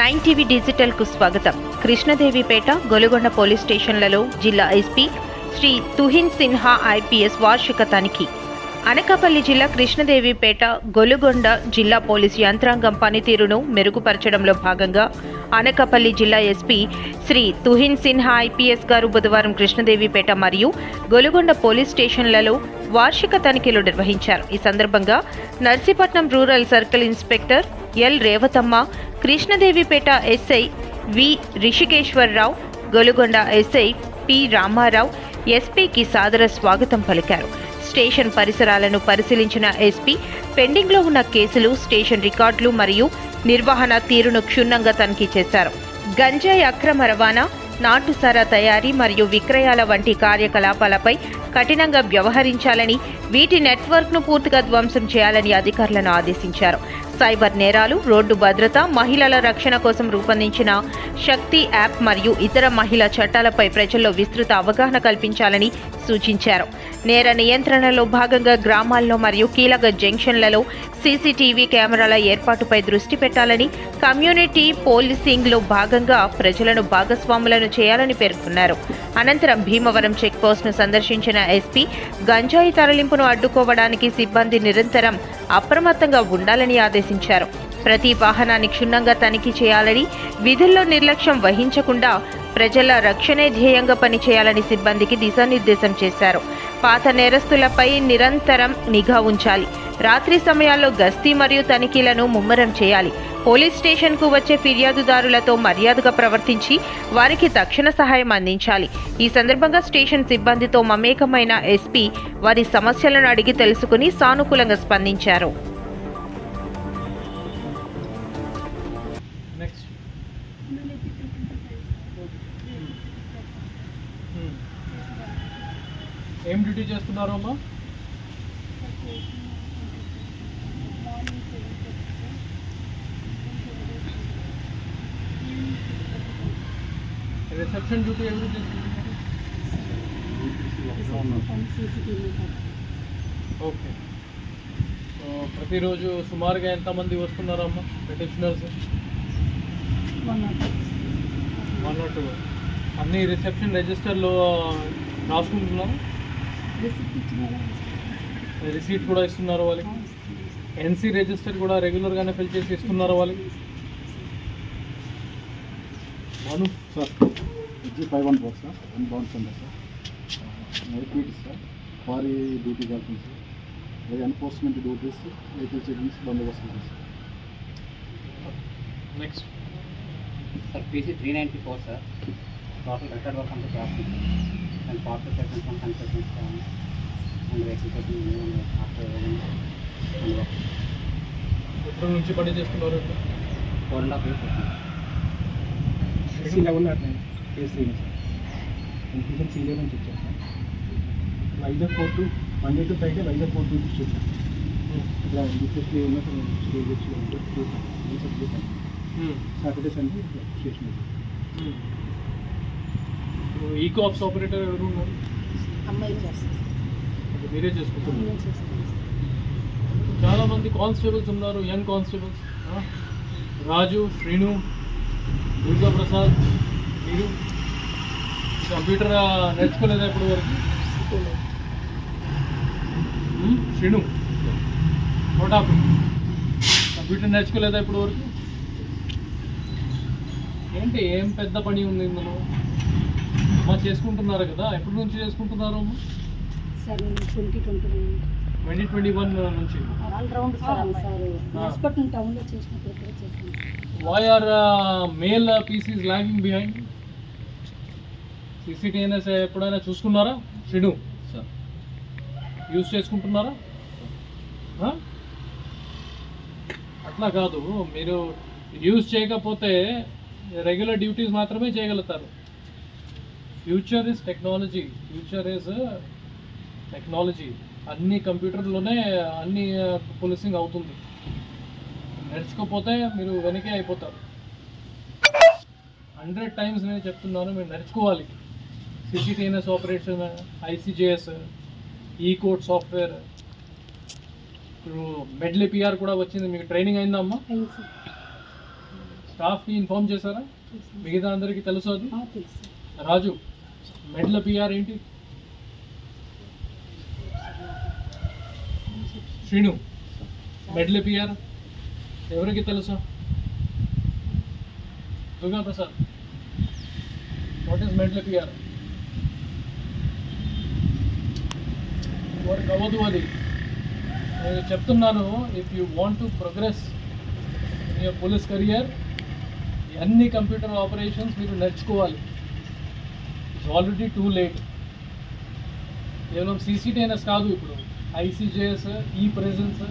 Nine TV డిజిటల్కు స్వాగతం. Krishnadevipeta Golugonda police స్టేషన్లలో జిల్లా ఎస్పీ శ్రీ తుహిన్ సిన్హా ఐపీఎస్ వార్షిక తనిఖీ. అనకాపల్లి జిల్లా కృష్ణదేవిపేట గొలుగొండ జిల్లా పోలీసు యంత్రాంగం పనితీరును మెరుగుపరచడంలో భాగంగా అనకాపల్లి జిల్లా ఎస్పీ శ్రీ తుహిన్ సిన్హా ఐపీఎస్ గారు బుధవారం కృష్ణదేవిపేట మరియు గొలుగొండ పోలీస్ స్టేషన్లలో వార్షిక తనిఖీలు నిర్వహించారు. ఈ సందర్భంగా Narsipatnam rural circle inspector L Revathamma Krishnadevipeta SI V Rishikeswararao Golugonda SI P Ramarao ఎస్పీకి సాదర స్వాగతం పలికారు. స్టేషన్ పరిసరాలను పరిశీలించిన ఎస్పీ పెండింగ్లో ఉన్న కేసులు స్టేషన్ రికార్డులు మరియు నిర్వహణ తీరును క్షుణ్ణంగా తనిఖీ చేశారు. గంజాయి అక్రమ రవాణా నాటుసారా తయారీ మరియు విక్రయాల వంటి కార్యకలాపాలపై కఠినంగా వ్యవహరించాలని వీటి నెట్వర్క్ను పూర్తిగా ధ్వంసం చేయాలని అధికారులను ఆదేశించారు. సైబర్ నేరాలు రోడ్డు భద్రత మహిళల రక్షణ కోసం రూపొందించిన శక్తి యాప్ మరియు ఇతర మహిళా చట్టాలపై ప్రజల్లో విస్తృత అవగాహన కల్పించాలని సూచించారు. నేర నియంత్రణలో భాగంగా గ్రామాల్లో మరియు కీలక జంక్షన్లలో సీసీటీవీ కెమెరాల ఏర్పాటుపై దృష్టి పెట్టాలని కమ్యూనిటీ పోలీసింగ్లో భాగంగా ప్రజలను భాగస్వాములను చేయాలని పేర్కొన్నారు. అనంతరం భీమవరం చెక్పోస్ట్ను సందర్శించిన ఎస్పీ గంజాయి తరలింపును అడ్డుకోవడానికి సిబ్బంది నిరంతరం అప్రమత్తంగా ఉండాలని ఆదేశించారు. ప్రతి వాహనాన్ని క్షుణ్ణంగా తనిఖీ చేయాలని విధుల్లో నిర్లక్ష్యం వహించకుండా ప్రజల రక్షణే ధ్యేయంగా పనిచేయాలని సిబ్బందికి దిశానిర్దేశం చేశారు. పాత నేరస్తులపై నిరంతరం నిఘా ఉంచాలి. రాత్రి సమయాల్లో గస్తీ మరియు తనిఖీలను ముమ్మరం చేయాలి. పోలీస్ స్టేషన్కు వచ్చే ఫిర్యాదుదారులతో మర్యాదగా ప్రవర్తించి వారికి తక్షణ సహాయం అందించాలి. ఈ సందర్భంగా స్టేషన్ సిబ్బందితో మమేకమైన ఎస్పీ వారి సమస్యలను అడిగి తెలుసుకుని సానుకూలంగా స్పందించారు. నెక్స్ట్ ఏం డ్యూటీ చేస్తున్నారు అమ్మా? రిసెప్షన్ డ్యూటీ ఎవరు ఓకే సో ప్రతిరోజు సుమారుగా ఎంతమంది వస్తున్నారమ్మా? పెటిషనర్స్ వన్ నాట్ టూ అన్ని రిసెప్షన్ రిజిస్టర్లో రాసుకుంటున్నారు? రిసీట్ కూడా ఇస్తున్నారు వాళ్ళకి? ఎన్సీ రిజిస్టర్ కూడా రెగ్యులర్గానే ఫిల్ చేసి ఇస్తున్నారు వాళ్ళకి? మను sir. HG five one four sir one bounce ఉంది సార్ నైట్ డ్యూటీస్ సార్ వారి డ్యూటీ వెళ్తుంది సార్ అది enforcement duties vehicle checkings bandobast sir next sir PC three ninety four sir total record work అంతా చేస్తుంది and parcel seconds and concessions and vehicle checking after ఎప్పటి నుంచి పని చేస్తున్నారు four and half years అవుతుంది సీలో ఉన్నట్టు కేసీ ఇన్ఫ్యూషన్ సీలో నుంచి వచ్చాను sir Vizag port Monday to Friday Vizag port నుంచి వచ్చాను ఇట్లా డిస్ట్రిక్ట్ ఉన్నట్టు స్టేజ్ వచ్చి Saturday Sunday station E cops operator ఎవరు ఉన్నారు? అమ్మాయి చేస్తుంది. అంటే మీరే చేసుకుంటున్నారు చాలా మంది కానిస్టేబుల్స్ ఉన్నారు యంగ్ కానిస్టేబుల్స్. రాజు శ్రీను దుర్గా ప్రసాద్ మీరు. కంప్యూటర్ నేర్చుకోలేదా ఇప్పుడు వరకు? శ్రీను. కంప్యూటర్ నేర్చుకోలేదా ఇప్పుడు వరకు? ఏంటి? ఏం పెద్ద పని ఉంది ఇందులో? అమ్మా చేసుకుంటున్నారు కదా? ఎప్పటి నుంచి చేసుకుంటున్నారు sir twenty twenty twenty twenty one నుంచి. All round sir sir. Hospital టౌన్లో చేసినప్పుడు ఇక్కడ చేశాను. Why are uh, male uh, PCs lagging behind? సిసిటీఎన్ఎస్ ఎప్పుడైనా చూసుకున్నారా? షెడు సార్. యూజ్ చేసుకుంటున్నారా? అట్లా కాదు. మీరు యూజ్ చేయకపోతే రెగ్యులర్ డ్యూటీస్ మాత్రమే చేయగలుగుతారు. Future is technology future is technology అన్ని కంప్యూటర్లోనే అన్ని uh, పోలీసింగ్ అవుతుంది. నడుచుకోపోతే మీరు వెనకే అయిపోతారు. హండ్రెడ్ టైమ్స్ నేను చెప్తున్నాను మీరు నడుచుకోవాలి. సిసిటీఎన్ఎస్ ఆపరేషన్ ఐసీజేఎస్ ఈ కోడ్ సాఫ్ట్వేర్ ఇప్పుడు మెడ్లీ పిఆర్ కూడా వచ్చింది. మీకు ట్రైనింగ్ అయిందమ్మా స్టాఫ్కి ఇన్ఫార్మ్ చేశారా? మిగతా అందరికీ తెలుసు అది? రాజు మెడ్ల పిఆర్ ఏంటి? శ్రీను మెడ్ల పిఆర్ ఎవరికి తెలుసు? Durga Prasad what is MedLEaPR వారికి అవ్వదు అది. నేను చెప్తున్నాను if you want to progress in your police career అన్ని కంప్యూటర్ ఆపరేషన్స్ మీరు నేర్చుకోవాలి. ఇట్స్ ఆల్రెడీ టూ లేట్ కేవలం సీసీటీఎన్ఎస్ కాదు ఇప్పుడు. ICJS e presence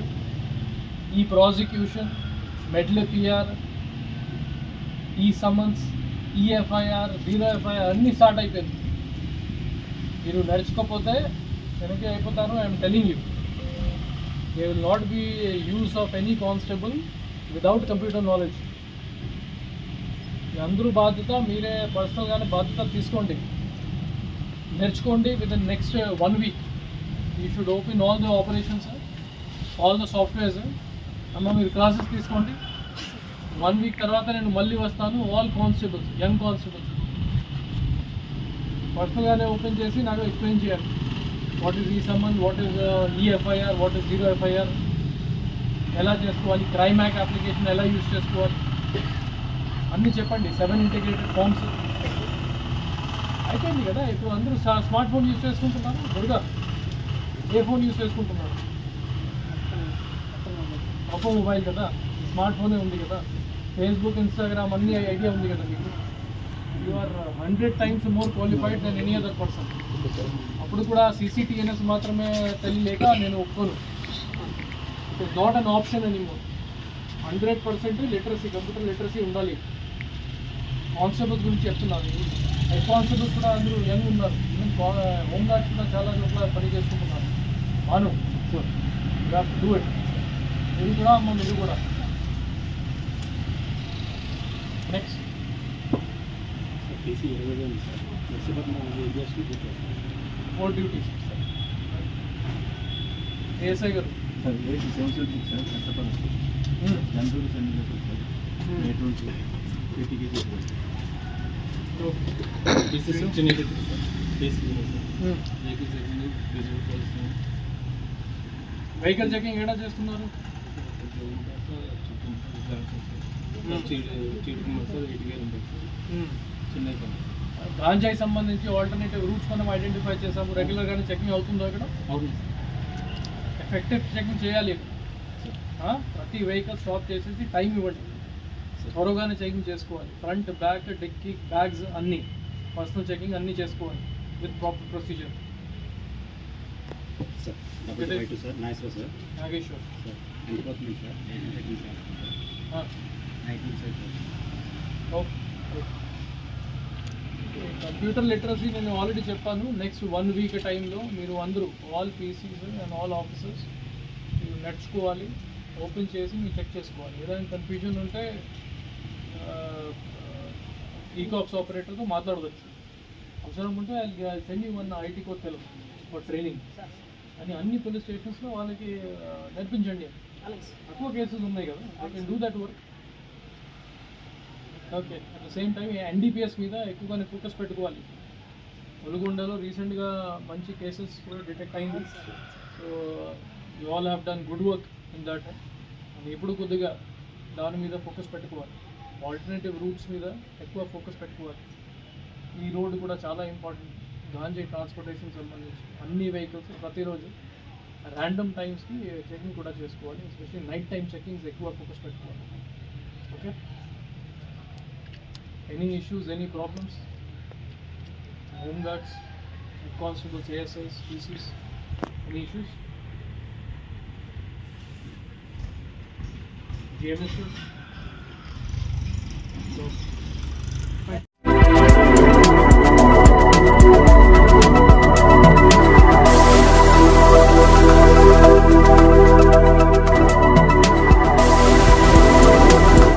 e prosecution MedLEaPR e summons e FIR zero FIR అన్నీ స్టార్ట్ అయిపోయింది. మీరు నడుచుకోకపోతే వెనక్కి అయిపోతారు I'm telling you they will not be use of any constable without computer knowledge మీ అందరూ బాధ్యత మీరే పర్సనల్గానే బాధ్యత తీసుకోండి. నేర్చుకోండి with in next one week you should open all the operations all the softwares అమ్మ మీరు క్లాసెస్ తీసుకోండి. వన్ వీక్ తర్వాత నేను మళ్ళీ వస్తాను. ఆల్ కానిస్టేబుల్స్ యంగ్ కానిస్టేబుల్స్ పర్సనల్గానే ఓపెన్ చేసి నాకు ఎక్స్ప్లెయిన్ చేయాలి what is e summon what is e FIR what is zero FIR ఎలా చేసుకోవాలి? క్రైమ్ యాక్ట్ అప్లికేషన్ ఎలా యూజ్ చేసుకోవాలి? అన్నీ చెప్పండి సెవెన్ ఇంటిగ్రేటెడ్ ఫార్మ్స్ అయిపోయింది కదా ఇప్పుడు అందరూ స్మార్ట్ ఫోన్ యూస్ చేసుకుంటున్నారు. దుర్గా ఏ ఫోన్ యూస్ చేసుకుంటున్నారు? ఒప్పో మొబైల్ కదా స్మార్ట్ ఫోనే ఉంది కదా. ఫేస్బుక్ ఇన్స్టాగ్రామ్ అన్ని ఐడియా ఉంది కదా మీకు. You are hundred times more qualified than any other person అప్పుడు కూడా సీసీటీఎన్ఎస్ మాత్రమే తెలియలేక నేను ఒప్పుకోను. It is not an option అని hundred percent literacy computer literacy ఉండాలి. కానిస్టేబుల్స్ గురించి చెప్తున్నాను. హెడ్ కానిస్టేబుల్స్ కూడా అందరూ యంగ్ ఉన్నారు. ఈవెన్ హోమ్ గార్డ్స్ కూడా చాలా చోట్ల పని చేసుకుంటున్నారు. మాను డూ ఇట్. మీరు కూడా అమ్మ మీరు కూడా. నెక్స్ట్ టీసీ ఇరవై వేలు ఉంది sir. Narsipatnam ఏరియాస్కి four duties ASI garu. Sir AC seven seven six sir. Narsipatnam Hmm. Guntur center sir. Hmm. Eight KG vehicle checking ఎక్కడ చేస్తున్నారు? గాంజాయి సంబంధించి ఆల్టర్నేటివ్ రూట్స్ మనం ఐడెంటిఫై చేసాము. రెగ్యులర్గానే చెకింగ్ అవుతుందో ఇక్కడ? అవును ఎఫెక్టివ్ చెకింగ్ చేయాలి? ప్రతి వెహికల్ స్టాప్ చేసేసి టైం ఇవ్వండి. త్వరగానే చెకింగ్ చేసుకోవాలి. ఫ్రంట్ బ్యాక్ డిక్కీ బ్యాగ్స్ అన్నీ. పర్సనల్ చెకింగ్ అన్నీ చేసుకోవాలి. With proper procedure sir double five two sir. Nageswara sir. Nageshwar. Sir encroachment sir? Night నుంచి ఆ. నైట్ నుంచి సార్. ఓకే కంప్యూటర్ లిటరసీ నేను ఆల్రెడీ చెప్పాను. నెక్స్ట్ వన్ వీక్ టైంలో మీరు అందరూ all PCs and all officers మీరు నేర్చుకోవాలి. ఓపెన్ చేసి మీరు చెక్ చేసుకోవాలి. ఏదైనా కన్ఫ్యూజన్ ఉంటే ఈకాప్స్ ఆపరేటర్తో మాట్లాడవచ్చు. అవసరం ఉంటే send one IT court Telugu for training. అని అన్ని పోలీస్ స్టేషన్స్లో వాళ్ళకి నేర్పించండి. తక్కువ కేసెస్ ఉన్నాయి కదా. I can do that work okay at the same time NDPS మీద ఎక్కువగానే ఫోకస్ పెట్టుకోవాలి. ఒలుగొండలో రీసెంట్గా మంచి కేసెస్ కూడా డిటెక్ట్ అయింది. So you all have done good work in that and ఇప్పుడు కొద్దిగా దాని మీద ఫోకస్ పెట్టుకోవాలి. ఆల్టర్నేటివ్ రూట్స్ మీద ఎక్కువ ఫోకస్ పెట్టుకోవాలి. ఈ రోడ్ కూడా చాలా ఇంపార్టెంట్ గాంజీ ట్రాన్స్పోర్టేషన్ సంబంధించి అన్ని వెహికల్స్ ప్రతిరోజు ర్యాండమ్ టైమ్స్కి చెకింగ్ కూడా చేసుకోవాలి. ఎస్పెషల్లీ నైట్ టైం చెకింగ్స్ ఎక్కువ ఫోకస్ పెట్టుకోవాలి. Okay any issues, any problems? Home guards, head constables, ASIs, PCs, any issues? So